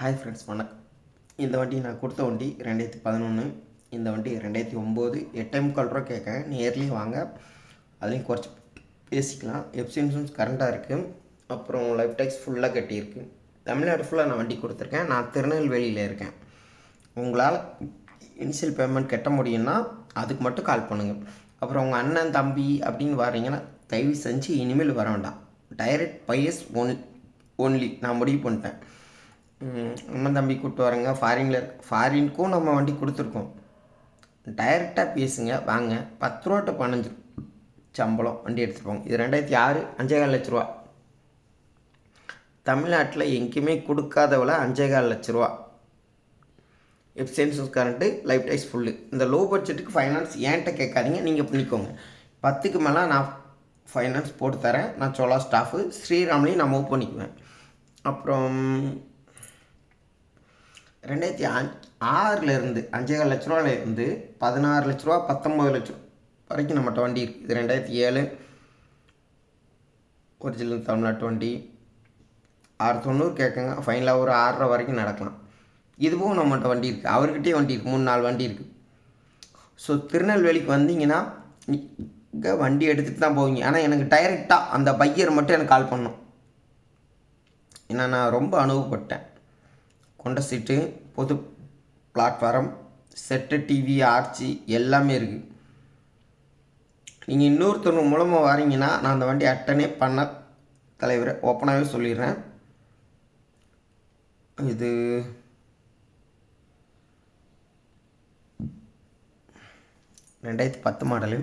Hi friends வணக்கம். இந்த வண்டி நான் கொடுத்த வண்டி ரெண்டாயிரத்தி பதினொன்று இந்த வண்டி ரெண்டாயிரத்தி ஒம்பது. எட்டே முக்கால் ரூபா கேட்கேன் நேர்லேயும் வாங்க. அதுலேயும் குறைச்சி பேசிக்கலாம். எஃப்சி இன்சூரன்ஸ் கரண்ட்டாக இருக்குது அப்புறம் லைஃப் டேக்ஸ் ஃபுல்லாக கட்டியிருக்கு. தமிழ்நாடு ஃபுல்லாக நான் வண்டி கொடுத்துருக்கேன். நான் திருநெல்வேலியில் இருக்கேன். உங்களால் இனிஷியல் பேமெண்ட் கட்ட முடியும்னா அதுக்கு மட்டும் கால் பண்ணுங்கள் அப்புறம் உங்கள் அண்ணன் தம்பி அப்படின்னு வரீங்கன்னா தயவு செஞ்சு இனிமேல் வர வேண்டாம். டைரக்ட் பையஸ் ஒன் ஒன்லி நான் முடிவு பண்ணிட்டேன். நம்ம தம்பி கூப்பிட்டு வரேங்க ஃபாரினில் ஃபாரினுக்கும் நம்ம வண்டி கொடுத்துருக்கோம். டைரெக்டாக பேசுங்க வாங்க. பத்து ரூபா டு பதினஞ்சு சம்பளம் வண்டி எடுத்துகிட்டு போங்க. இது ரெண்டாயிரத்தி ஆறு அஞ்சேகால் லட்ச ரூபா. தமிழ்நாட்டில் எங்கேயுமே கொடுக்காத விலை அஞ்சேகால் லட்ச ரூபா. எஃப்சென்சஸ் கரண்ட்டு லைஃப் டைஸ் ஃபுல்லு இந்த லோ பட்ஜெட்டுக்கு ஃபைனான்ஸ் ஏன்ட்ட கேட்காதீங்க நீங்கள் பண்ணிக்கோங்க. பத்துக்கு மேலே நான் ஃபைனான்ஸ் போட்டு தரேன். நான் சோலா ஸ்டாஃபு ஸ்ரீராம்லேயும் நான் மூவ் பண்ணிக்குவேன். அப்புறம் ரெண்டாயிரத்தி அஞ் ஆறுலேருந்து அஞ்சேகால் லட்ச ரூபாலேருந்து பதினாறு லட்ச ரூபா பத்தொம்பது லட்ச வரைக்கும் நம்மகிட்ட வண்டி இருக்குது இது ரெண்டாயிரத்தி ஏழு. ஒரிஜினல் தமிழ்நாட்டு வண்டி. ஆறு தொண்ணூறு கேட்குங்க ஃபைனலாக ஒரு ஆறரை வரைக்கும் நடக்கலாம். இதுவும் நம்மகிட்ட வண்டி இருக்குது அவர்கிட்டே வண்டி இருக்குது மூணு நாலு வண்டி இருக்குது ஸோ திருநெல்வேலிக்கு வந்தீங்கன்னா இங்கே வண்டி எடுத்துகிட்டு தான் போவீங்க. ஆனால் எனக்கு டைரெக்டாக அந்த பையர் மட்டும் எனக்கு கால் பண்ணும் ஏன்னா நான் ரொம்ப அனுபவப்பட்டேன். கொண்ட சீட்டு பொது பிளாட்ஃபாரம் செட்டு டிவி ஆர்ச்சி எல்லாமே இருக்குது நீங்கள் இன்னொருத்தர் மூலமாக வரீங்கன்னா நான் அந்த வண்டி அட்டனே பண்ண தலைவரை ஓப்பனாகவே சொல்லிடுறேன். இது ரெண்டாயிரத்தி பத்து மாடலு.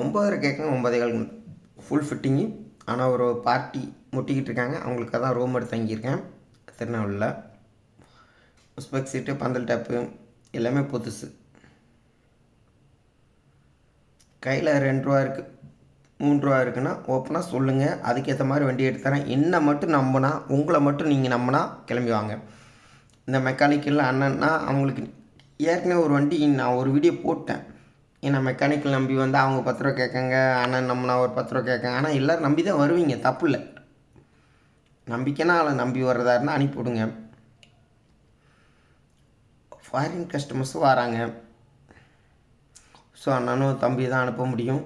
ஒம்பதரை கேட்குங்க ஒம்பதே கால் ஃபுல் ஃபிட்டிங்கு ஆனால் ஒரு பார்ட்டி முட்டிக்கிட்டு இருக்காங்க. அவங்களுக்கு தான் ரூம் எடுத்து தங்கியிருக்கேன். திருநெல்வேலியில். ஸ்பெக் சீட்டு பந்தல் டேப்பு எல்லாமே புதுசு. கையில் ரெண்டு ரூபா இருக்குது மூணு ரூபா இருக்குன்னா ஓப்பனாக சொல்லுங்கள் அதுக்கேற்ற மாதிரி வண்டி எடுத்து தரேன். என்னை மட்டும் நம்பினா உங்களை மட்டும் நீங்கள் நம்பினா கிளம்பி வாங்க. இந்த மெக்கானிக்கல் அண்ணன்னா அவங்களுக்கு ஏற்கனவே ஒரு வண்டி நான் ஒரு வீடியோ போட்டேன். ஏன்னா மெக்கானிக்கல் நம்பி வந்து அவங்க பத்து ரூபா கேட்காங்க அண்ணன் நம்பினா ஒரு பத்து ரூபா கேட்காங்க. ஆனால் எல்லோரும் நம்பி தான் வருவீங்க தப்பு இல்லை. நம்பிக்கைனா அவளை நம்பி வர்றதா இருந்தால் அனுப்பிவிடுங்க ஃபாரின் கஸ்டமர்ஸும் வராங்க. ஸோ அண்ணனும் தம்பி தான் அனுப்ப முடியும்.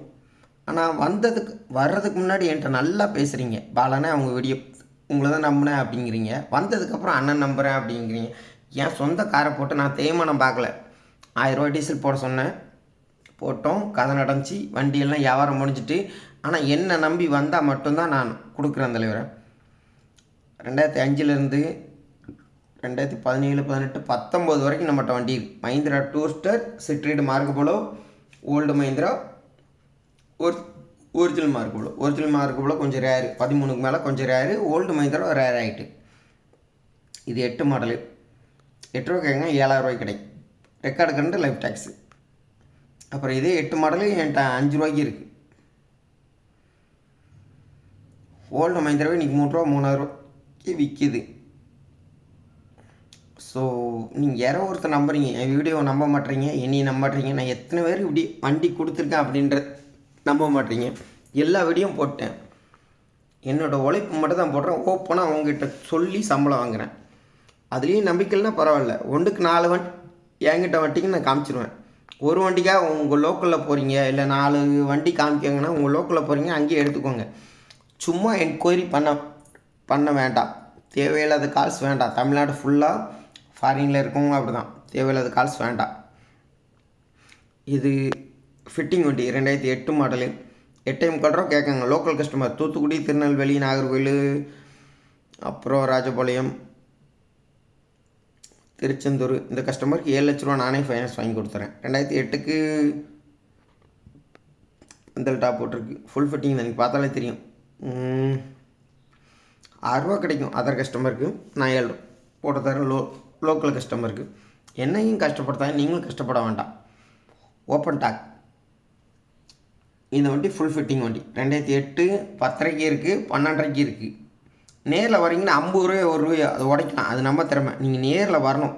ஆனால் வந்ததுக்கு வர்றதுக்கு முன்னாடி என்கிட்ட நல்லா பேசுகிறீங்க பாலனே அவங்க வீடியோ உங்களை தான் நம்பினேன் அப்படிங்கிறீங்க. வந்ததுக்கப்புறம் அண்ணன் நம்புகிறேன் அப்படிங்கிறீங்க. என் சொந்த காரை போட்டு நான் தேய்மானம் பார்க்கல. ஆயிரரூவா டீசல் போட சொன்னேன். போட்டோம் கதை நடந்துச்சு வண்டியெல்லாம் வியாபாரம் முடிஞ்சிட்டு ஆனால் என்னை நம்பி வந்தால் மட்டும்தான் நான் கொடுக்குறேன் தலைவரை. ரெண்டாயிரத்தி அஞ்சுலேருந்து ரெண்டாயிரத்தி பதினேழு பதினெட்டு பத்தொம்போது வரைக்கும் நம்மகிட்ட வண்டி மஹிந்திரா டூஸ்டர் சிட்ரீடு மார்க்கபோலோ ஓல்டு மஹிந்திரா ஒரு ஒரிஜினல் மார்க்கபோலோ ஒரிஜினல் மார்க்கபோலோ கொஞ்சம் ரேரு பதிமூணுக்கு மேலே கொஞ்சம் ரேரு ஓல்டு மஹிந்திரா ரேர் ஆகிட்டு இது எட்டு மாடலு எட்டு ரூபா கேங்க ஏழாயிரம் ரூபாய் கிடைக்கும். ரெக்கார்டு கண்டு லைஃப் டேக்ஸு அப்புறம் இதே எட்டு மாடலு என்கிட்ட அஞ்சு ரூபாய்க்கு இருக்குது ஓல்டு மஹிந்திராவே இன்றைக்கி மூணு ரூபா மூணாயிரரூவாய்க்கு விற்கிது ஸோ நீங்கள் யாரோ ஒருத்தர் நம்புறீங்க என் வீடியோவை நம்ப மாட்டீங்க என்னையும் நம்ப நான் எத்தனை பேர் இப்படி வண்டி கொடுத்துருக்கேன் அப்படின்ற நம்ப மாட்டீங்க. எல்லா வீடியோவும் போட்டேன். என்னோடய உழைப்பு மட்டும் தான் போடுறேன் ஓப்பனாக அவங்ககிட்ட சொல்லி சம்பளம் வாங்குறேன். அதுலேயும் நம்பிக்கைன்னா பரவாயில்ல. ஒன்றுக்கு நாலு வண்டி என்கிட்ட வண்டிக்கு நான் காமிச்சிருவேன். ஒரு வண்டிக்காக உங்கள் லோக்கலில் போகிறீங்க இல்லை நாலு வண்டி காமிக்காங்கன்னா உங்கள் லோக்கலில் போகிறீங்க அங்கேயே எடுத்துக்கோங்க. சும்மா என்கொயரி பண்ண பண்ண வேண்டாம். தேவையில்லாத கால்ஸ் வேண்டாம். தமிழ்நாடு ஃபுல்லாக ஃபாரினில் இருக்கவங்க அப்படி தான் தேவையில்லாத கால்ஸ் வேண்டாம். இது ஃபிட்டிங் வண்டி ரெண்டாயிரத்தி எட்டு மாடலு எட்டே முக்கால் ரூபா கேட்குங்க. லோக்கல் கஸ்டமர் தூத்துக்குடி திருநெல்வேலி நாகர்கோவில் அப்புறம் ராஜபாளையம். திருச்செந்தூர். இந்த கஸ்டமருக்கு ஏழு லட்ச ரூபா நானே ஃபைனான்ஸ் வாங்கி கொடுத்துறேன். ரெண்டாயிரத்தி எட்டுக்கு இந்த டாப் போட்டிருக்கு. ஃபுல் ஃபிட்டிங் எனக்கு பார்த்தாலே தெரியும். ஆறுரூவா கிடைக்கும் அதர் கஸ்டமருக்கு நான் ஏழு போட்டு தரேன். லோ லோக்கல் கஸ்டமருக்கு என்னையும் கஷ்டப்படுத்தாங்க நீங்களும் கஷ்டப்பட வேண்டாம். ஓப்பன் டாக் இந்த வண்டி ஃபுல் ஃபிட்டிங் வண்டி. ரெண்டாயிரத்தி எட்டு பத்தரைக்கு இருக்குது பன்னெண்டரைக்கு இருக்குது நேரில் வரீங்கன்னா ஐம்பது ரூபாய் ஒரு ரூபாய் அது உடைக்கலாம். அது நம்ம திறமை. நீங்கள் நேரில் வரணும்.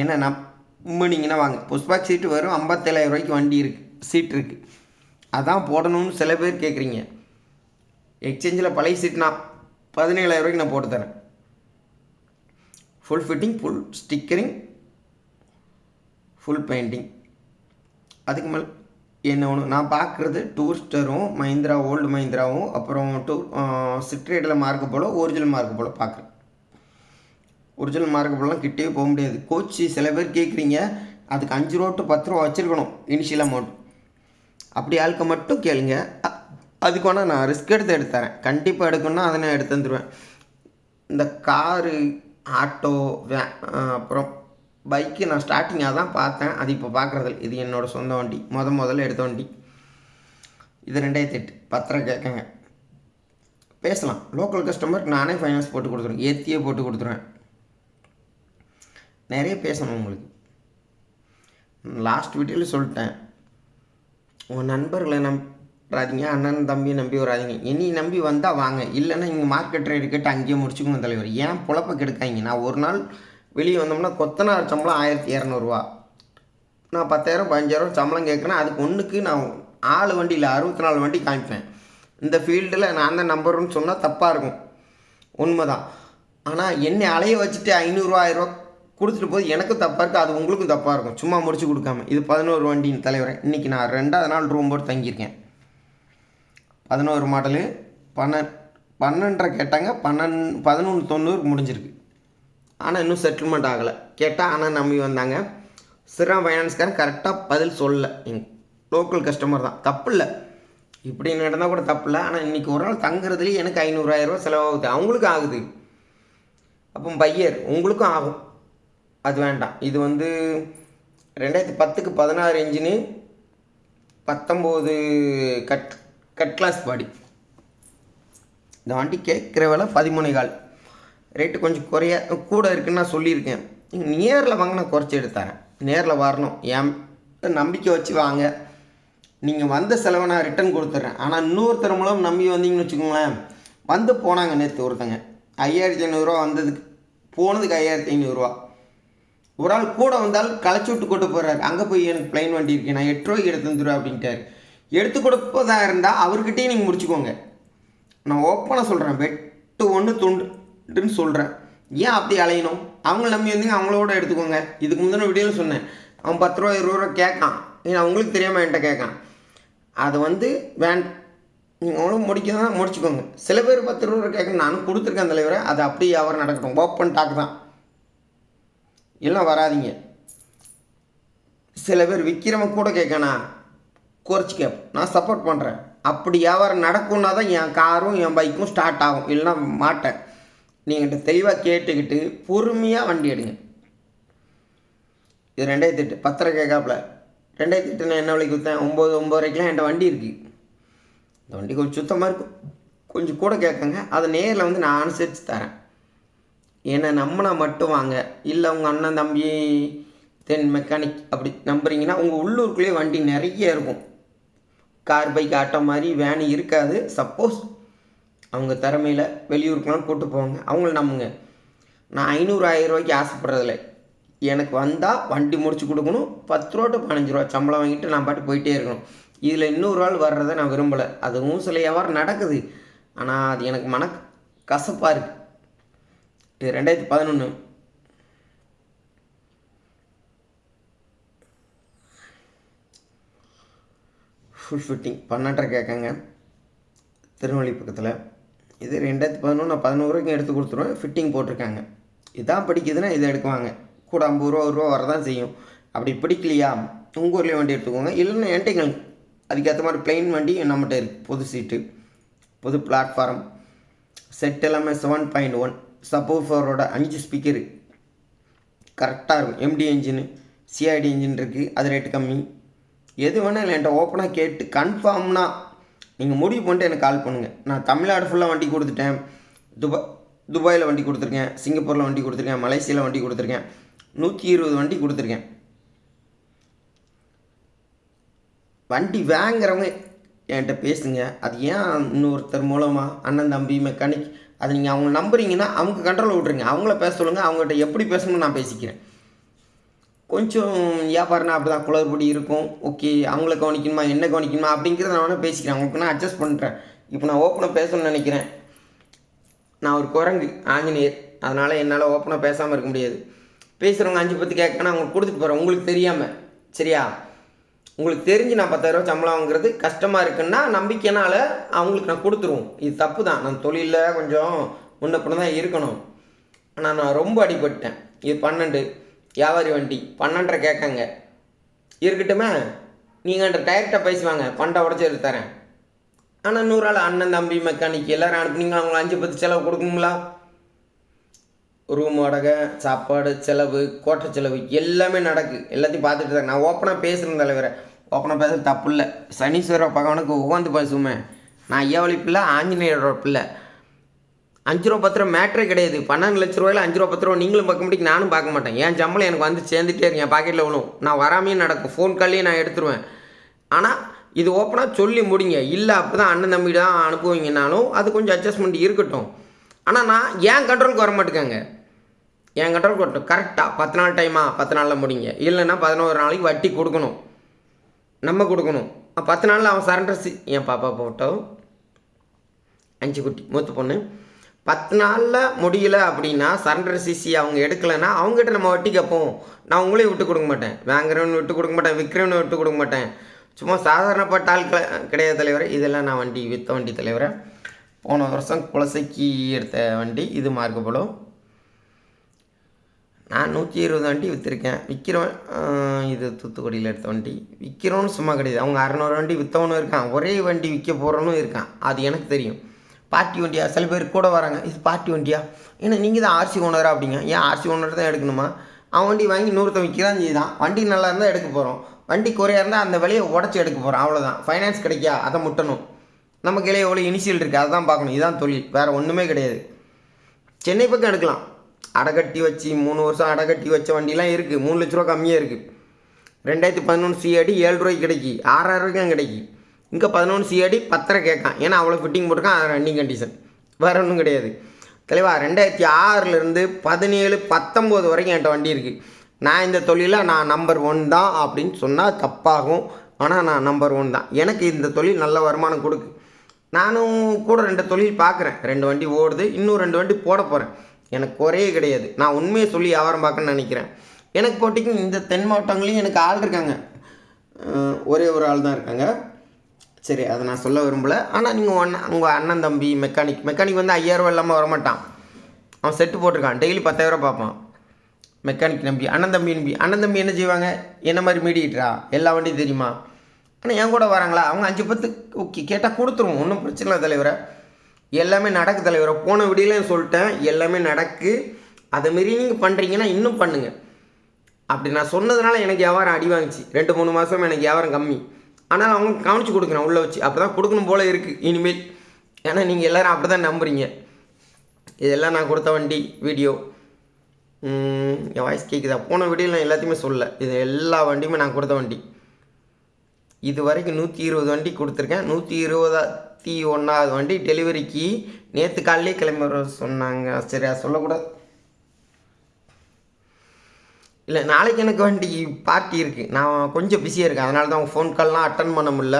ஏன்னா நம்பினீங்கன்னா வாங்க. புஷ்பா சீட்டு வரும் ஐம்பத்தேழாயிரம் ரூபாய்க்கு வண்டி இருக்குது சீட் இருக்குது அதான் போடணும்னு சில பேர் கேட்குறீங்க எக்ஸ்சேஞ்சில் பழைய சீட் நான் பதினேழாயிரம் ரூபாய்க்கு நான் போட்டு தரேன். Full fitting full stickering full painting அதுக்கு மேலே என்ன ஒன்று நான் பார்க்குறது டூரிஸ்டரும் மஹிந்திரா ஓல்டு மஹிந்திராவும் அப்புறம் டூ சிட்ரேட்டில் Marco Polo original Marco Polo பார்க்குறேன் ஒரிஜினல் மார்க்கு போலாம் கிட்டே போக முடியாது. கோச்சி சில பேர் கேட்குறீங்க அதுக்கு அஞ்சு ரூபா டு பத்து ரூபா வச்சுருக்கணும் இனிஷியல் அமௌண்ட் அப்படி ஆளுக்க மட்டும் கேளுங்க. அதுக்கு வேணால் நான் ரிஸ்க் எடுத்து எடுத்து தரேன் கண்டிப்பாக எடுக்கணும்னா அதை நான் எடுத்து தந்துடுவேன் இந்த காரு ஆட்டோ வே அப்புறம் பைக்கு நான் ஸ்டார்டிங்காக தான் பார்த்தேன். அது இப்போ பார்க்குறது இது என்னோடய சொந்த வண்டி. முத முதல்ல எடுத்த வண்டி. இது ரெண்டாயிரத்தி எட்டு. பத்திரம் கேட்குங்க பேசலாம். லோக்கல் கஸ்டமர் நானே ஃபைனான்ஸ் போட்டு கொடுத்துருவேன். ஏற்றியே போட்டு கொடுத்துருவேன். நிறைய பேசணும் உங்களுக்கு. லாஸ்ட் வீட்டில் சொல்லிட்டேன். உங்கள் நண்பர்களை நம்பாதீங்க. அண்ணன் தம்பி நம்பி வராதீங்க. இனி நம்பி வந்தால் வாங்க. இல்லைன்னா இங்கே மார்க்கெட் ரேட் கேட்டு அங்கேயே முடிச்சுக்கோங்க தலைவர். ஏன் புழப்ப கெடுக்காங்க நான் ஒரு நாள் வெளியே வந்தோம்னா கொத்தனார் சம்பளம் ஆயிரத்தி இரநூறுவா. நான் பத்தாயிரம் பதினஞ்சாயிரம் சம்பளம் கேட்குறேன் அதுக்கு ஒன்றுக்கு நான் ஆள் வண்டியில் அறுபத்தி நாலு வண்டி காமிப்பேன். இந்த ஃபீல்டில் நான் தான் நம்பருன்னு சொன்னால் தப்பாக இருக்கும். உண்மை தான் ஆனால் என்னை அலைய வச்சுட்டு ஐநூறுரூவா ஆயிரரூவா கொடுத்துட்டு போது எனக்கும் தப்பாக இருக்குது அது உங்களுக்கும் தப்பாக இருக்கும். சும்மா முடிச்சு கொடுக்காம. இது பதினோரு வண்டியின் தலைவரை. இன்றைக்கி நான் ரெண்டாவது நாள் ரூம் போட்டு தங்கியிருக்கேன். பதினோரு மாடலு பன்னெண்டு பன்னெண்டரை கேட்டாங்க பன்னெண்டு பதினொன்று தொண்ணூறு முடிஞ்சிருக்கு. ஆனால் இன்னும் செட்டில்மெண்ட் ஆகலை. கேட்டால் ஆனால் நம்பி வந்தாங்க. சிரம் ஃபைனான்ஸ்காரன் கரெக்டாக பதில் சொல்லலை. எங் லோக்கல் கஸ்டமர் தான். தப்பு இல்லை. இப்படி நடந்தால் கூட தப்பு இல்லை. ஆனால் இன்றைக்கி ஒரு நாள் தங்குறதுலேயே எனக்கு ஐநூறாயிரரூவா செலவாகுது. அவங்களுக்கும் ஆகுது. அப்போ பையர் உங்களுக்கும் ஆகும். அது வேண்டாம். இது வந்து ரெண்டாயிரத்தி பத்துக்கு பதினாறு இன்ஜினு பத்தொம்போது கட் கட் கிளாஸ் பாடி இந்த வண்டி கேட்குற வேலை பதிமூணே கால். ரேட்டு கொஞ்சம் குறைய கூட இருக்குன்னு நான் சொல்லியிருக்கேன். நீங்கள் நேரில் வாங்க நான் குறைச்சி எடுத்தாரேன் நேரில் வரணும். என் நம்பிக்கை வச்சு வாங்க. நீங்கள் வந்த செலவை நான் ரிட்டர்ன் கொடுத்துட்றேன். ஆனால் இன்னொருத்தர் மூலம் நம்பி வந்தீங்கன்னு வச்சுக்கோங்களேன். வந்து போனாங்க நேற்று ஒருத்தங்க. ஐயாயிரத்தி ஐநூறுரூவா வந்ததுக்கு போனதுக்கு ஐயாயிரத்தி ஐநூறுரூவா ஒரு ஆள் கூட வந்தால் களைச்சி விட்டு கொண்டு போகிறாரு அங்கே போய் எனக்கு பிளைன் வண்டி இருக்கு. நான் எட்டு ரூபாய்க்கு எடுத்து வந்துடுவேன் அப்படின்ட்டாரு. எடுத்து கொடுப்பதா இருந்தால் அவர்கிட்டயே நீங்கள் முடிச்சுக்கோங்க. நான் ஓப்பனாக சொல்கிறேன் வெட்டு ஒன்று துண்டு. சொல்கிறேன் ஏன் அப்படி அலையணும்? அவங்கள நம்பி வந்தீங்க அவங்களோட எடுத்துக்கோங்க. இதுக்கு முந்தின வீடியோவில் சொன்னேன். அவன் பத்து ரூபா இருபது ரூபா கேட்கான். ஏன்னா அவங்களுக்கு தெரியாமல் என்கிட்ட கேட்கான். அதை வந்து வேன் நீங்கள் அவ்வளோ முடிக்க முடிச்சுக்கோங்க. சில பேர் பத்து ரூபா கேட்க நானும் கொடுத்துருக்கேன் தலைவரை. அது அப்படியே அவர் நடக்கட்டும். ஓப்பன் டாக் தான். எல்லாம் வராதீங்க. சில பேர் விற்கிறவன் கூட கேட்கணா குறைச்சி கேப் நான் சப்போர்ட் பண்ணுறேன் அப்படி வியாபாரம் நடக்கும்னா தான் என் காரும் என் பைக்கும் ஸ்டார்ட் ஆகும். இல்லைன்னா மாட்டேன். நீங்கள் தெளிவாக கேட்டுக்கிட்டு பொறுமையாக வண்டி எடுங்க. இது ரெண்டாயிரத்தி எட்டு பத்தரை கேட்காப்புல. ரெண்டாயிரத்தி எட்டு நான் என்ன விலைக்கு விற்றேன் ஒம்பது ஒம்பதரைக்கெலாம் என்கிட்ட வண்டி இருக்குது இந்த வண்டி கொஞ்சம் சுத்தமாக இருக்கும். கொஞ்சம் கூட கேட்குங்க. அதை நேரில் வந்து நான் அனுசரித்து தரேன். ஏன்னா நம்பினா மட்டும் வாங்க. இல்லை உங்கள் அண்ணன் தம்பி தென் மெக்கானிக் அப்படி நம்புறீங்கன்னா உங்கள் உள்ளூருக்குள்ளேயே வண்டி நிறைய இருக்கும். கார் பைக் ஆட்டோ மாதிரி வேன் இருக்காது. சப்போஸ் அவங்க திறமையில் வெளியூருக்குலாம் கூப்பிட்டு போவாங்க. அவங்கள நம்புங்க. நான் ஐநூறு ஆயிரம் ரூபாய்க்கு ஆசைப்படுறதில்ல. எனக்கு வந்தால் வண்டி முடிச்சு கொடுக்கணும். பத்து ரூபா டு பதினஞ்சு ரூபா சம்பளம் வாங்கிட்டு நான் பாட்டு போயிட்டே இருக்கணும். இதில் இன்னொரு ஆள் வர்றதை நான் விரும்பலை. அதுவும் சில வியாபாரம் நடக்குது. ஆனால் அது எனக்கு மன கசப்பாக இருக்குது இது ரெண்டாயிரத்தி பதினொன்று ஃபுல் ஃபிட்டிங் பன்னெண்டரை கேட்காங்க. திருநெல்வேலி பக்கத்தில். இது ரெண்டாயிரத்தி பதினொன்று பதினோரு வரைக்கும் எடுத்து கொடுத்துருவேன். ஃபிட்டிங் போட்டிருக்காங்க. இதான் படிக்குதுன்னா இதை எடுக்குவாங்க. கூட ஐம்பது ரூபா ஒரு ரூபா வரதான் செய்யும். அப்படி பிடிக்கலையா? உங்கள் ஊர்லேயே வண்டி எடுத்துக்கோங்க. இல்லைன்னா என்கிட்ட அதுக்கேற்ற மாதிரி பிளெயின் வண்டி நம்மகிட்ட இருக்குது புது சீட்டு புது பிளாட்ஃபார்ம் செட் எல்லாமே செவன் பாயிண்ட் ஒன் சப்போர் ஃபோரோட அஞ்சு ஸ்பீக்கரு கரெக்டாக இருக்கும். எம்டி இன்ஜினு சிஐடி இன்ஜின் இருக்குது அது ரேட்டு கம்மி. எது வேணால் என்கிட்ட ஓப்பனாக கேட்டு கன்ஃபார்ம்னா நீங்கள் முடிவு பண்ணிட்டு எனக்கு கால் பண்ணுங்கள் நான் தமிழ்நாடு ஃபுல்லாக வண்டி கொடுத்துட்டேன். துபா துபாயில் வண்டி கொடுத்துருக்கேன். சிங்கப்பூரில் வண்டி கொடுத்துருக்கேன். மலேசியாவில் வண்டி கொடுத்துருக்கேன். நூற்றி இருபது வண்டி கொடுத்துருக்கேன். வண்டி வாங்குறவங்க என்கிட்ட பேசுங்க. அது ஏன் இன்னொருத்தர் மூலமாக அண்ணன் தம்பி மெக்கானிக் அது நீங்கள் அவங்க நம்புறீங்கன்னா அவங்க கண்ட்ரோல் விட்ருங்க அவங்கள பேச சொல்லுங்கள் அவங்ககிட்ட எப்படி பேசணும்னு நான் பேசிக்கிறேன். கொஞ்சம் வியாபாரம்னா அப்படி தான் குளறுபடி இருக்கும். ஓகே அவங்கள கவனிக்கணுமா என்ன கவனிக்கணுமா அப்படிங்கிறத நான் வேணால் பேசிக்கிறேன். அவங்களுக்கு நான் அட்ஜஸ்ட் பண்ணுறேன் இப்போ நான் ஓப்பனாக பேசணும்னு நினைக்கிறேன். நான் ஒரு குரங்கு ஆஞ்சநேயர். அதனால் என்னால் ஓப்பனாக பேசாமல் இருக்க முடியாது. பேசுகிறவங்க அஞ்சு பத்து கேட்கணும் அவங்களுக்கு கொடுத்துட்டு போகிறேன் உங்களுக்கு தெரியாமல் சரியா? உங்களுக்கு தெரிஞ்சு நான் பத்தாயிரரூவா சம்பளம் வாங்குறது கஷ்டமாக இருக்குன்னா நம்பிக்கைனால அவங்களுக்கு நான் கொடுத்துருவோம். இது தப்பு தான் நான் தொழிலில் கொஞ்சம் முன்ன தான் இருக்கணும். ஆனால் நான் ரொம்ப அடிபட்டேன் இது பன்னெண்டு. வியாபாரி வண்டி பன்னெண்டரை கேட்காங்க. இருக்கட்டுமே நீங்கள் டைரெக்டாக பேசுவாங்க பண்டை உடச்சி எடுத்து தரேன். ஆனால் நூறு ஆள் அண்ணன் தம்பி மெக்கானிக் எல்லோரும் அனுப்புனீங்க அவங்கள அஞ்சு பத்து செலவு கொடுக்கணுங்களா ரூம் வாடகை சாப்பாடு செலவு கோட்டை செலவு எல்லாமே நடக்கு. எல்லாத்தையும் பார்த்துட்டு தான் நான் ஓப்பனாக பேசுகிறேன் தலைவரை. ஓப்பனாக பேசுறது தப்பு இல்லை. சனீஸ்வர பகவானுக்கு உகந்து பேசுவேன். நான் ஐயாவளி பிள்ளை ஆஞ்சநேயரோட பிள்ளை. அஞ்சு ரூபா பத்து ரூபா மேட்ரே கிடையாது. பன்னெண்டு லட்ச ரூபாயில் அஞ்சு ரூபா பத்து ரூபா நீங்களும் பார்க்க முடியும் நானும் பார்க்க மாட்டேன். என் சம்பளம் எனக்கு வந்து சேர்ந்துட்டே இருக்கு என் பாக்கெட்டில் விழும். நான் வராமையும் நடக்கும். ஃபோன் கால்லையும் நான் எடுத்துருவேன். ஆனால் இது ஓப்பனாக சொல்லி முடிங்க. இல்லை அப்போ தான் அண்ணன் தம்பி தான் அனுப்புவீங்கனாலும் அது கொஞ்சம் அட்ஜஸ்ட்மெண்ட் இருக்கட்டும். ஆனால் நான் ஏன் கண்ட்ரோலுக்கு வர மாட்டேங்க என் கண்ட்ரோல் வரட்டும். கரெக்டாக பத்து நாள் டைமா பத்து நாளில் முடிங்க. இல்லைன்னா பதினோரு நாளைக்கு வட்டி கொடுக்கணும். நம்ம கொடுக்கணும். பத்து நாளில் அவன் சரண்டர் என் பாப்பா போட்டோ. அஞ்சு குட்டி மூத்த பொண்ணு. பத்து நாளில் முடியல அப்படின்னா சரண்டர் சிசி அவங்க எடுக்கலைன்னா அவங்ககிட்ட நம்ம வட்டி கேட்போம். நான் உங்களையும் விட்டு கொடுக்க மாட்டேன். வாங்குறவனு விட்டு கொடுக்க மாட்டேன். விற்கிறவனு விட்டு கொடுக்க மாட்டேன். சும்மா சாதாரணப்பட்ட ஆள் கிடையாது தலைவரே. இதெல்லாம் நான் வண்டி விற்ற வண்டி தலைவரை. போன வருஷம் குலசைக்கு எடுத்த வண்டி இது மார்க்கப்படும் நான் நூற்றி இருபது வண்டி விற்றுருக்கேன் விற்கிறவன் இது தூத்துக்குடியில் எடுத்த வண்டி. விற்கிறவனும் சும்மா கிடையாது. அவங்க அறநூறு வண்டி விற்றவனும் இருக்கான். ஒரே வண்டி விற்க போகிறவனும் இருக்கான். அது எனக்கு தெரியும். பார்ட்டி வண்டியா? சில பேர் கூட வராங்க. இது பார்ட்டி வண்டியா? ஏன்னா நீங்கள் தான் ஆர்சி ஓனரா அப்படிங்க. ஏன் ஆர்சி ஓனர் தான் எடுக்கணுமா? அவன் வண்டி வாங்கி நூறுத்தன் விற்க தான் செய்தான். வண்டி நல்லா இருந்தால் எடுக்க போகிறோம் வண்டி குறையா இருந்தால் அந்த விலையை உடச்சி எடுக்க போகிறோம் அவ்வளோதான் ஃபைனான்ஸ் கிடைக்கா? அதை முட்டணும். நம்ம கையில் எவ்வளோ இனிஷியல் இருக்குது அதை தான் பார்க்கணும். இதுதான் தொழில். வேறு ஒன்றுமே கிடையாது. சென்னை பக்கம் எடுக்கலாம். அடைக்கட்டி வச்சு மூணு வருஷம் அடைக்கட்டி வச்ச வண்டிலாம் இருக்குது மூணு லட்ச ரூபா கம்மியாக இருக்குது ரெண்டாயிரத்தி பதினொன்று சிஆடி ஏழு ரூபாய்க்கு கிடைக்கி. ஆறாயிரம் ரூபாய்க்கு கிடைக்கி. இங்கே பதினொன்று சிஆடி பத்தரை கேட்கான். ஏன்னா அவ்வளோ ஃபிட்டிங் போட்டிருக்கான். அது ரன்னிங் கண்டிஷன் வேறு ஒன்றும் கிடையாது. தெளிவா ரெண்டாயிரத்தி ஆறுலேருந்து பதினேழு பத்தொம்போது வரைக்கும் என்கிட்ட வண்டி இருக்குது நான் இந்த தொழிலில் நான் நம்பர் ஒன் தான் அப்படின்னு சொன்னால் தப்பாகும். ஆனால் நான் நம்பர் ஒன் தான். எனக்கு இந்த தொழில் நல்ல வருமானம் கொடுக்கு. நானும் கூட ரெண்டு தொழில் பார்க்குறேன் ரெண்டு வண்டி ஓடுது இன்னும் ரெண்டு வண்டி போட போகிறேன் எனக்கு குறையே கிடையாது. நான் உண்மையை சொல்லி வியாபாரம் பார்க்கணும்னு நினைக்கிறேன். எனக்கு போட்டிக்கும் இந்த தென் மாவட்டங்களையும் எனக்கு ஆள் இருக்காங்க. ஒரே ஒரு ஆள் தான் இருக்காங்க. சரி அதை நான் சொல்ல விரும்பலை. ஆனால் நீங்கள் ஒன் உங்கள் அண்ணன் தம்பி மெக்கானிக் மெக்கானிக் வந்து ஐயாயிரரூவா இல்லாமல் வரமாட்டான். அவன் செட்டு போட்டிருக்கான். டெய்லி பத்தாயிரரூவா பார்ப்பான். மெக்கானிக் நம்பி அண்ணன் தம்பி நம்பி. அண்ணன் தம்பி என்ன செய்வாங்க? என்ன மாதிரி மீடியேட்டரா எல்லா வண்டியும் தெரியுமா? ஆனால் என் கூட வராங்களா? அவங்க அஞ்சு பத்து ஓகே கேட்டால் கொடுத்துருவோம். ஒன்றும் பிரச்சனை இல்லை தலைவரை. எல்லாமே நடக்கு தலைவரை. போன விடியிலையும் சொல்லிட்டேன். எல்லாமே நடக்கு. அதை மாரி நீங்கள் பண்ணுறீங்கன்னா இன்னும் பண்ணுங்கள் அப்படி நான் சொன்னதுனால எனக்கு வியாபாரம் அடி வாங்கிச்சு. ரெண்டு மூணு மாதம் எனக்கு வியாபாரம் கம்மி. ஆனால் அவங்க கவனித்து கொடுக்குறேன் உள்ளே வச்சு. அப்படி தான் கொடுக்கணும் போல் இருக்குது இனிமேல். ஏன்னா நீங்கள் எல்லோரும் அப்படி தான் நம்புறீங்க. இதெல்லாம் நான் கொடுத்த வண்டி வீடியோ. என் வாய்ஸ் கேட்குதா போன வீடியோ நான் எல்லாத்தையுமே சொல்ல இது எல்லா வண்டியுமே நான் கொடுத்த வண்டி. இது வரைக்கும் நூற்றி இருபது வண்டி கொடுத்துருக்கேன். நூற்றி இருபதாத்தி ஒன்றாவது வண்டி டெலிவரிக்கு நேற்று காலையிலே கிளம்பி வர சொன்னாங்க. சரியா சொல்லக்கூடாது. இல்லை நாளைக்கு எனக்கு வண்டி பார்ட்டி இருக்குது நான் கொஞ்சம் பிஸியாக இருக்கேன். அதனால தான் உங்கள் ஃபோன் கால்லாம் அட்டன் பண்ண முடியல.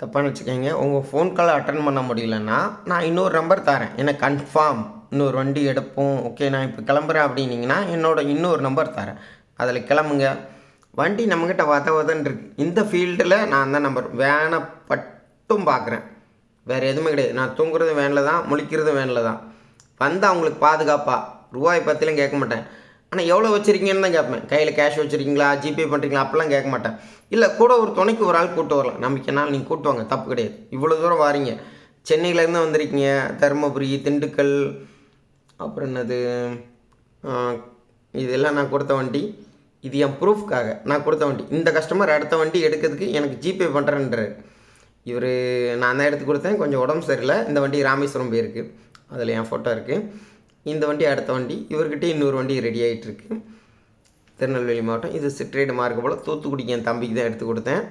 தப்பான்னு வச்சுக்கோங்க. உங்கள் ஃபோன் கால் அட்டன் பண்ண முடியலன்னா நான் இன்னொரு நம்பர் தரேன். எனக்கு கன்ஃபார்ம் இன்னொரு வண்டி எடுப்போம். ஓகே நான் இப்போ கிளம்புறேன் அப்படின்னீங்கன்னா என்னோட இன்னொரு நம்பர் தரேன். அதில் கிளம்புங்க. வண்டி நம்மக்கிட்ட வத வதன்னு இருக்கு. இந்த ஃபீல்டில் நான் தான் நம்பர் வேனை பட்டும் பார்க்குறேன் வேறு எதுவுமே கிடையாது. நான் தூங்குறது வேனில் தான் முழிக்கிறது வேனில் தான். வந்து அவங்களுக்கு பாதுகாப்பாக ரூபாய் பற்றிலாம் கேட்க மாட்டேன். ஆனால் எவ்வளோ வச்சுருக்கீங்கன்னு தான் கேட்பேன். கையில் கேஷ் வச்சுருக்கீங்களா? ஜிபே பண்ணுறீங்களா அப்போல்லாம் கேட்க மாட்டேன். இல்லை கூட ஒரு துணைக்கு ஒரு ஆள் கூப்பிட்டு வரலாம். நம்பிக்கைனால் நீங்கள் கூட்டு வாங்க. தப்பு கிடையாது. இவ்வளோ தூரம் வாரீங்க. சென்னையிலேருந்து வந்திருக்கீங்க. தருமபுரி திண்டுக்கல் அப்புறம் என்னது? இதெல்லாம் நான் கொடுத்த வண்டி. இது என் ப்ரூஃப்காக. நான் கொடுத்த வண்டி. இந்த கஸ்டமர் அடுத்த வண்டி எடுக்கிறதுக்கு எனக்கு ஜிபே பண்ணுறேன்றார் இவர் நான் தான் எடுத்து கொடுத்தேன். கொஞ்சம் உடம்பு சரியில்லை. இந்த வண்டி ராமேஸ்வரம் போயிருக்கு. அதில் என் ஃபோட்டோ இருக்குது இந்த வண்டி அடுத்த வண்டி இவர்கிட்ட இன்னொரு வண்டி ரெடி ஆகிட்டுருக்கு திருநெல்வேலி மாவட்டம். இது சிட்ரேடு மார்க்கு போல் தூத்துக்குடிக்கு என் தம்பிக்கு தான் எடுத்து கொடுத்தேன்.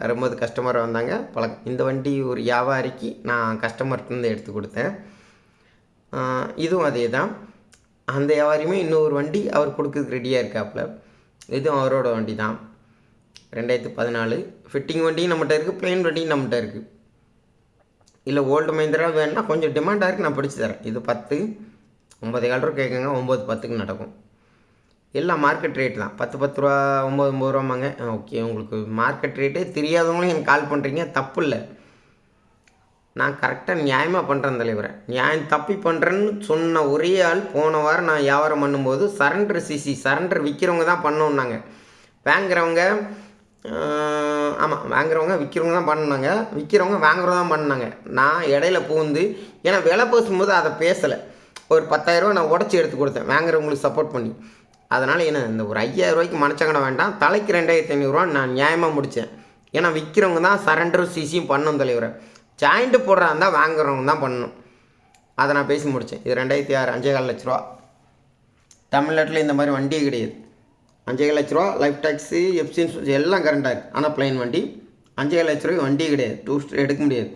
வரும்போது கஸ்டமர் வந்தாங்க. பழக்கம். இந்த வண்டி ஒரு வியாபாரிக்கு நான் கஸ்டமர்கிட்டருந்து எடுத்து கொடுத்தேன். இதுவும் அதே தான் அந்த வியாபாரியுமே இன்னொரு வண்டி அவர் கொடுக்கறதுக்கு ரெடியாக இருக்காப்புல. இதுவும் அவரோட வண்டி தான் ரெண்டாயிரத்து பதினாலு. ஃபிட்டிங் வண்டியும் நம்மகிட்ட இருக்குது பிளெயின் வண்டியும் நம்மகிட்ட இருக்குது இல்லை ஓல்டு மஹிந்திரா வேணுன்னா கொஞ்சம் டிமாண்டாக இருக்குது நான் பிடிச்சி தரேன். இது பத்து. ஒம்பது ஏழு ரூபா கேட்குங்க ஒம்பது பத்துக்கு நடக்கும். எல்லாம் மார்க்கெட் ரேட் தான். பத்து பத்து ரூபா ஒம்பது ஒம்பது ரூபாமாங்க ஓகே உங்களுக்கு மார்க்கெட் ரேட்டே தெரியாதவங்களும் எனக்கு கால் பண்ணுறீங்க தப்பு இல்லை. நான் கரெக்டாக நியாயமாக பண்ணுறேன் தலைவரை. நியாயம் தப்பி பண்ணுறேன்னு சொன்ன ஒரே ஆள் போன வாரம் நான் வியாபாரம் பண்ணும்போது சரண்டர் சிசி சரண்டர் விற்கிறவங்க தான் பண்ணோன்னாங்க வாங்குறவங்க ஆமாம் வாங்குறவங்க விற்கிறவங்க தான் பண்ணாங்க விற்கிறவங்க வாங்குறவங்க தான் பண்ணாங்க. நான் இடையில பூந்து ஏன்னா விலை பேசும்போது அதை பேசலை. ஒரு பத்தாயிரரூவா நான் உடச்சி எடுத்து கொடுத்தேன். வாங்குறவங்களுக்கு சப்போர்ட் பண்ணி. அதனால் என்ன இந்த ஒரு ஐயாயிரம் ரூபாய்க்கு மனச்சங்கடம் வேண்டாம். தலைக்கு ரெண்டாயிரத்தி ஐநூறுரூவா நான் நியாயமாக முடித்தேன் ஏன்னா விற்கிறவங்க தான் சரண்டரும் சிசியும் பண்ணணும் தலைவரை. ஜாயிண்ட்டு போடுறா இருந்தால் வாங்குறவங்க தான் பண்ணணும். அதை நான் பேசி முடித்தேன் இது ரெண்டாயிரத்தி ஆறு அஞ்சே கால் லட்ச ரூபா. தமிழ்நாட்டில் இந்த மாதிரி வண்டியே கிடையாது. அஞ்சே லட்ச ரூபா லைஃப் டேக்ஸி எஃப்சி இன்சூரன்ஸ் எல்லாம் கரண்டாக இருக்குது ஆனால் ப்ளைன் வண்டி. அஞ்சே லட்ச ரூபாய்க்கு வண்டியே கிடையாது. டூ எடுக்க முடியாது.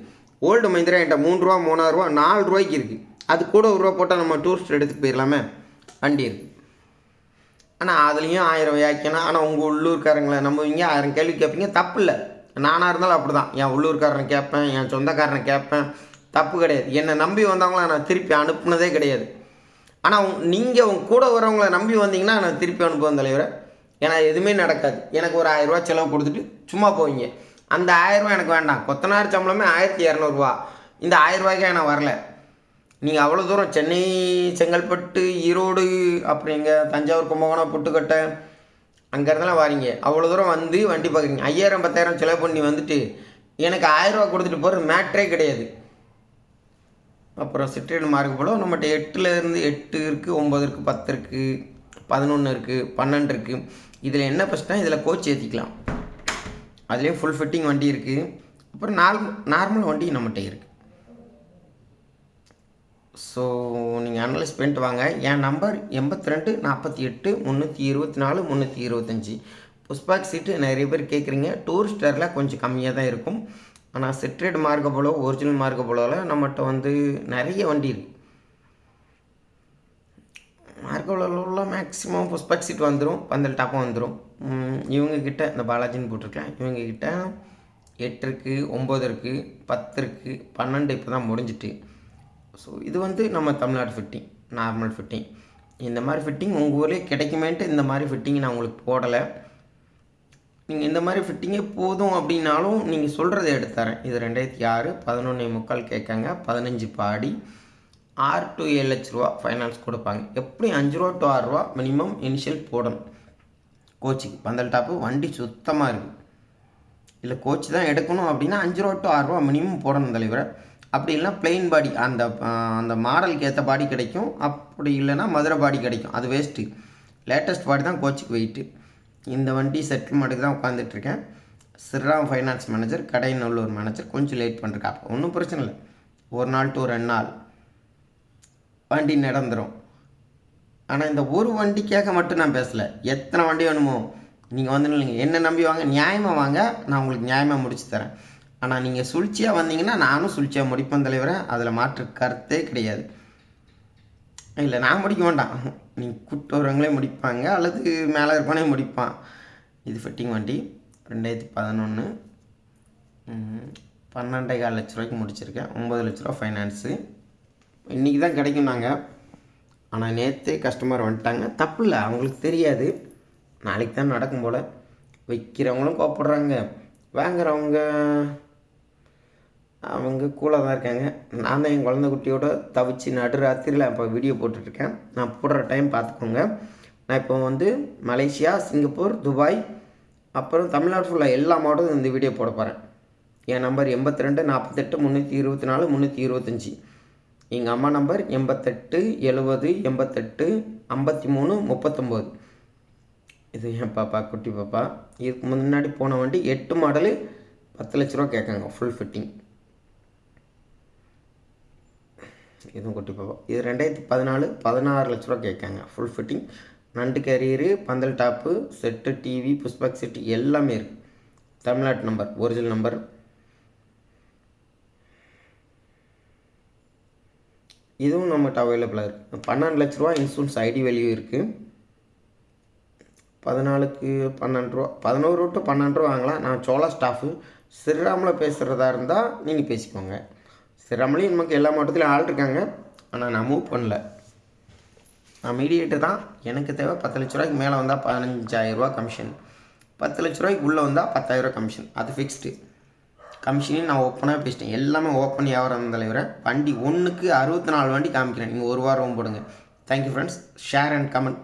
ஓல்டு மஹிந்திரா என்கிட்ட மூணு ரூபா மூணாயிரம் ரூபா நாலு ரூபாய்க்கு இருக்குது அது கூட ஒரு ரூபா போட்டால் நம்ம டூரிஸ்ட் எடுத்துகிட்டு போயிடலாமே வண்டி இருக்குது ஆனால் அதுலேயும் ஆயிரம் வியாக்கியனா ஆனால் உங்கள் உள்ளூர்காரங்களை நம்புவீங்க ஆயிரம் கேள்வி கேட்பீங்க தப்பு இல்லை. நானாக இருந்தாலும் அப்படி தான் என் உள்ளூர்காரனை கேட்பேன் என் சொந்தக்காரனை கேட்பேன். தப்பு கிடையாது. என்னை நம்பி வந்தவங்கள நான் திருப்பி அனுப்புனதே கிடையாது. ஆனால் நீங்கள் உங்க கூட வரவங்கள நம்பி வந்தீங்கன்னா நான் திருப்பி அனுப்புவேன் தலைவரை. ஏன்னா எதுவுமே நடக்காது. எனக்கு ஒரு ஆயிரரூவா செலவு கொடுத்துட்டு சும்மா போவீங்க. அந்த ஆயிரரூவா எனக்கு வேண்டாம். கொத்தனார் சம்பளமே ஆயிரத்தி இரநூறுவா. இந்த ஆயிரரூவாய்க்கே நான் வரல. நீங்கள் அவ்வளோ தூரம் சென்னை செங்கல்பட்டு ஈரோடு அப்படிங்க தஞ்சாவூர் கும்பகோணம் புட்டுக்கட்டை அங்கே இருந்தெல்லாம் வாரீங்க. அவ்வளோ தூரம் வந்து வண்டி பார்க்குறீங்க ஐயாயிரம் பத்தாயிரம் செலவு பண்ணி வந்துட்டு எனக்கு ஆயிரரூவா கொடுத்துட்டு போகிற மேட்ரே கிடையாது. அப்புறம் சிட்ரேட் மார்க் போல் நம்மகிட்ட எட்டுலேருந்து எட்டு இருக்குது ஒம்பது இருக்குது பத்து இருக்குது பதினொன்று இருக்குது பன்னெண்டு இருக்குது இதில் என்ன பிரச்சனை இதில் கோச் ஏற்றிக்கலாம் அதுலேயும் ஃபுல் ஃபிட்டிங் வண்டி இருக்குது அப்புறம் நார்மல் நார்மல் வண்டி நம்மகிட்ட இருக்குது ஸோ நீங்கள் அனலைஸ் பண்ணிட்டு வாங்க. என் நம்பர் எண்பத்தி ரெண்டு நாற்பத்தி எட்டு முந்நூற்றி இருபத்தி நாலு முந்நூற்றி இருபத்தஞ்சி. புஷ்பாக் சீட்டு நிறைய பேர் கேட்குறீங்க டூரிஸ்டரில் கொஞ்சம் கம்மியாக தான் இருக்கும். ஆனால் செட்ரேட் மார்க்க போலோ ஒரிஜினல் மார்க்க போலோவில் நம்மகிட்ட வந்து நிறைய வண்டி இருக்குது மார்க்கோவில் மேக்ஸிமம் புஷ்பாக் சீட் வந்துடும் பந்தல் டாப்பும் வந்துடும் இவங்கக்கிட்ட இந்த பாலாஜின்னு போட்டிருக்கேன் இவங்கக்கிட்ட எட்டு இருக்குது ஒம்பது இருக்குது பத்து இருக்குது பன்னெண்டு இப்போ தான் முடிஞ்சிட்டு. ஸோ இது வந்து நம்ம தமிழ்நாடு ஃபிட்டிங் நார்மல் ஃபிட்டிங் இந்த மாதிரி ஃபிட்டிங் உங்கள் ஊர்லேயே கிடைக்குமேன்ட்டு இந்த மாதிரி ஃபிட்டிங் நான் உங்களுக்கு போடலை. நீங்கள் இந்த மாதிரி ஃபிட்டிங்கே போதும் அப்படின்னாலும் நீங்கள் சொல்கிறத எடுத்து தரேன். இது ரெண்டாயிரத்தி ஆறு பதினொன்று முக்கால் கேட்காங்க பதினஞ்சு பாடி ஆறு டு ஏழு லட்ச ரூபா ஃபைனான்ஸ் கொடுப்பாங்க. எப்படி அஞ்சு ரூபா டு ஆறு ரூபா மினிமம் இனிஷியல் போடணும். கோச்சிங் பந்தல் டாப்பு வண்டி சுத்தமாக இருக்குது இல்லை கோச் தான் எடுக்கணும் அப்படின்னா அஞ்சு ரூபா டு ஆறு ரூபா மினிமம் போடணும் தலைவரை. அப்படி இல்லைனா பிளெயின் பாடி அந்த அந்த மாடலுக்கு ஏற்ற பாடி கிடைக்கும். அப்படி இல்லைன்னா மதுரை பாடி கிடைக்கும். அது வேஸ்ட்டு லேட்டஸ்ட் பாடி தான் கோச்சுக்கு வெயிட்டு இந்த வண்டி செட்டில்மெண்ட்டுக்கு தான் உட்காந்துட்ருக்கேன் Shriram finance manager Kadayanallur manager கொஞ்சம் லேட் பண்ணுறாங்க ஒன்றும் பிரச்சனை இல்லை. ஒரு நாள் டு ரெண்டு நாள். வண்டி நடந்துடும் ஆனால் இந்த ஒரு வண்டிக்காக மட்டும் நான் பேசலை. எத்தனை வண்டி வேணுமோ? நீங்கள் வந்து இல்லைங்க என்ன நம்பி வாங்க? நியாயமாக வாங்க. நான் உங்களுக்கு நியாயமாக முடிச்சு தரேன். ஆனால் நீங்கள் சுழ்ச்சியாக வந்தீங்கன்னா நானும் சுழ்ச்சியாக முடிப்பேன் தலைவரை. அதில் மாற்று கருத்தே கிடையாது. இல்லை நான் முடிக்க வேண்டாம் நீங்கள் கூப்பிட்டு வரவங்களே முடிப்பாங்க அல்லது மேலே இருப்பானே முடிப்பான். இது ஃபிட்டிங் வண்டி ரெண்டாயிரத்தி பதினொன்று பன்னெண்டே கால் லட்ச ரூபாய்க்கு முடிச்சிருக்கேன். ஒம்பது லட்ச ரூபா ஃபைனான்ஸு இன்றைக்கி தான் கிடைக்கும் நாங்கள் ஆனால் நேற்றே கஸ்டமர் வந்துட்டாங்க. தப்பு இல்லை அவங்களுக்கு தெரியாது. நாளைக்கு தான் நடக்கும் போல். விற்கிறவங்களும் கோப்படுறாங்க வாங்குறவங்க அவங்க கூலாக தான் இருக்காங்க. நான் தான் என் குழந்தை குட்டியோட தவிச்சு நடு ராத்திரியில் இப்போ வீடியோ போட்டுட்ருக்கேன். நான் போடுற டைம் பார்த்துக்கோங்க. நான் இப்போ வந்து மலேசியா சிங்கப்பூர் துபாய் அப்புறம் தமிழ்நாடு ஃபுல்லாக எல்லா மாவட்டத்தும் இந்த வீடியோ போட போகிறேன் என் நம்பர் எண்பத்தி ரெண்டு நாற்பத்தெட்டு முந்நூற்றி இருபத்தி நாலு முந்நூற்றி இருபத்தஞ்சி. எங்கள் அம்மா நம்பர் எண்பத்தெட்டு எழுபது எண்பத்தெட்டு ஐம்பத்தி மூணு முப்பத்தொம்போது. இது என் பாப்பா குட்டி பாப்பா. இதுக்கு முன்னாடி போன வண்டி எட்டு மாடலு பத்து லட்ச ரூபா கேட்காங்க ஃபுல் ஃபிட்டிங் இதுவும் குட்டி பாப்பா இது ரெண்டாயிரத்தி பதினாலு பதினாறு லட்ச ரூபா கேட்காங்க. ஃபுல் ஃபிட்டிங் நண்டு கேரியரு பந்தல் top set TV Pushpak set எல்லாமே இருக்குது தமிழ்நாட்டு நம்பர் ஒரிஜினல் நம்பர் இதுவும் நம்மகிட்ட அவைலபிளாக இருக்குது பன்னெண்டு லட்ச ரூபா இன்சூரன்ஸ் ஐடி வேல்யூ இருக்குது பதினாலுக்கு பன்னெண்டு ரூபா பதினோரு டு பன்னெண்டு ரூபா வாங்கலாம். நான் சோழா ஸ்டாஃபு ஸ்ரீராமில் பேசுகிறதா இருந்தால் நீங்கள் பேசிக்கோங்க. சிரமலையும் நமக்கு எல்லா மாவட்டத்திலும் ஆள் இருக்காங்க. ஆனால் நான் மூவ் பண்ணல. நான் மீடியேட்டர் தான். எனக்கு தேவை பத்து லட்ச ரூபாய்க்கு மேலே வந்தால் பதினஞ்சாயிரரூபா கமிஷன் பத்து லட்ச ரூபாய்க்கு உள்ளே வந்தால் பத்தாயிரரூபா கமிஷன் அது ஃபிக்ஸ்டு கமிஷனையும் நான் ஓப்பனாக பேசிட்டேன். எல்லாமே ஓப்பன் வியாபாரம் தலைவரை. வண்டி ஒன்றுக்கு அறுபத்தி நாலு வண்டி காமிக்கிறேன். நீங்கள் ஒரு வாரம் போடுங்க. Thank you friends share and comment